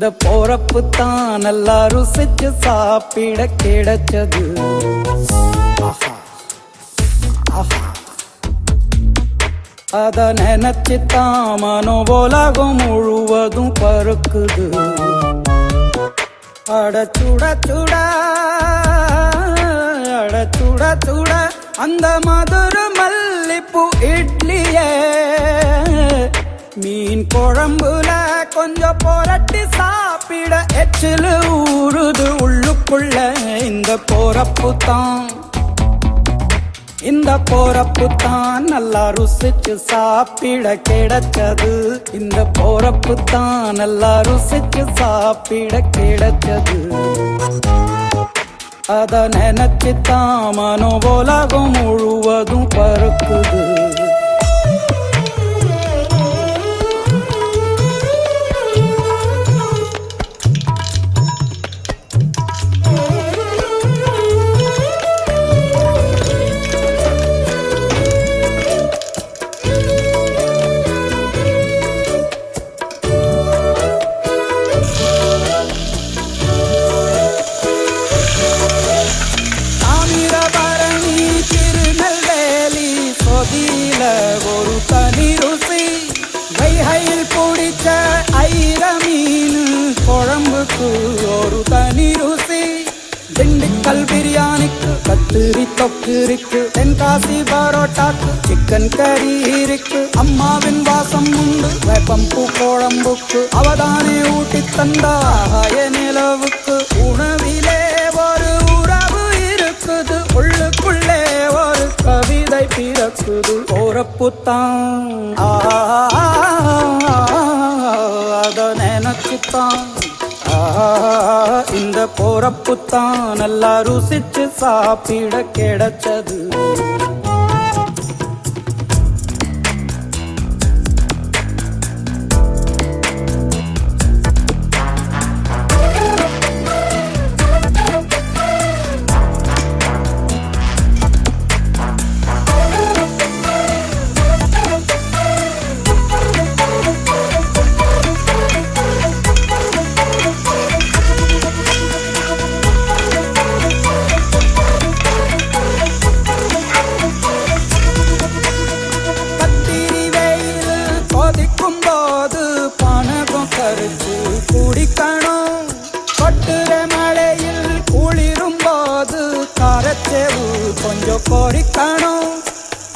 இந்த போறப்பு தான் நல்லா ருசிச்சு சாப்பிட கிடைச்சது. அத நினைச்சு தான் மனோ உலகம் முழுவதும் பருக்குது அட சுட சுட அட சுட சுட அந்த மதுர மல்லிப்பூ இட்லியே. மீன் குழம்புல கொஞ்சம் புரட்டி சாப்பிட எச்சில் ஊறுது. உள்ளுக்குள்ள இந்த போறப்பு தான் இந்த போறப்பு தான் நல்லா ருசிச்சு சாப்பிட கிடைச்சது. இந்த போறப்பு தான் நல்லா ருசிச்சு சாப்பிட கிடைச்சது. அத நினைச்சு தான் மனோ உலகம் முழுவதும் பறக்குது. திண்டுக்கல் பிரியாணிக்கு கத்திரி தொக்கு இருக்கு தென்காசி பரோட்டாக்கு சிக்கன் கறி இருக்கு அம்மாவின் வாசம் உண்டு வேப்பம்பூ குழம்புக்கு அவதானே ஊட்டி தந்தாய நிலவுக்கு உணவிலே ஒரு உறவு இருக்குது உள்ளுக்குள்ளே ஒரு கவிதை பிறக்குது போறப்புத்தான் அத நினைச்சுத்தான் இந்த போறப்புத்தான் நல்லா ருசிச்சு சாப்பிட கிடைச்சது. கொஞ்சம் பொறிக்கணும்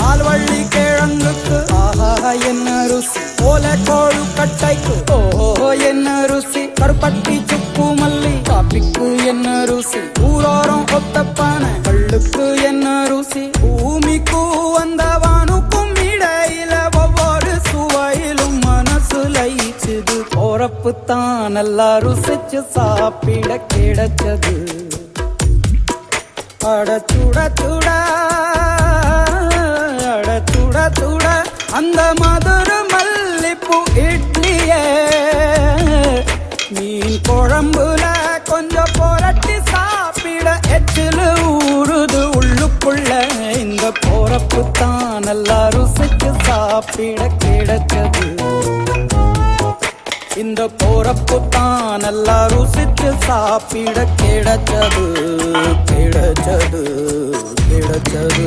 ஆல்வள்ளி கிழங்குக்கு ஆஹா என்ன ருசி. போல கோழு கட்டைக்கு ஓஹோ என்ன ருசி. கருப்பட்டி சுக்கு மல்லி காப்பிக்கு என்ன ருசி. ஊரோரம் ஒத்தப்பான கள்ளுக்கு என்ன ருசி. பூமிக்கு வந்தவானுக்கும் இடையில ஒவ்வொரு சுவையிலும் மனசு லயிச்சுது. போறப்பு தான் நல்லா ருசிச்சு சாப்பிட கிடைச்சது. அட சுட சுட சுட அந்த மதுர மல்லிப்பூ இட்லியே. மீன் குழம்புல கொஞ்சம் புரட்டி சாப்பிட எச்சிலு ஊறுது உள்ளுக்குள்ள. இந்த போறப்பு தான் நல்லா ருசிக்கு சாப்பிட கிடைச்சது இந்த போறப்பு தான் நல்லா ருசித்து சாப்பிட கிடைச்சது கிடைச்சது கிடைச்சது.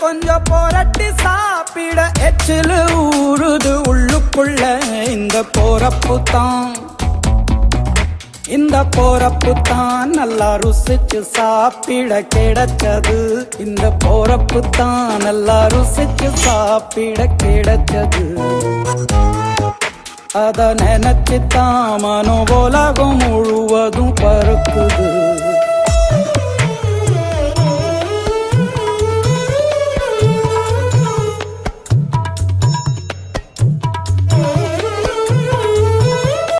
கொஞ்சம் புரட்டி சாப்பிட எச்சில் ஊறுது உள்ளுக்குள்ள. இந்த போறப்பு தான் இந்த போறப்பு தான் நல்லா ருசிச்சு சாப்பிட கிடைச்சது. இந்த போறப்பு தான் நல்லா ருசிச்சு சாப்பிட கிடைச்சது. அத நினைச்சு தான் மனோ உலகம் முழுவதும் பறக்குது.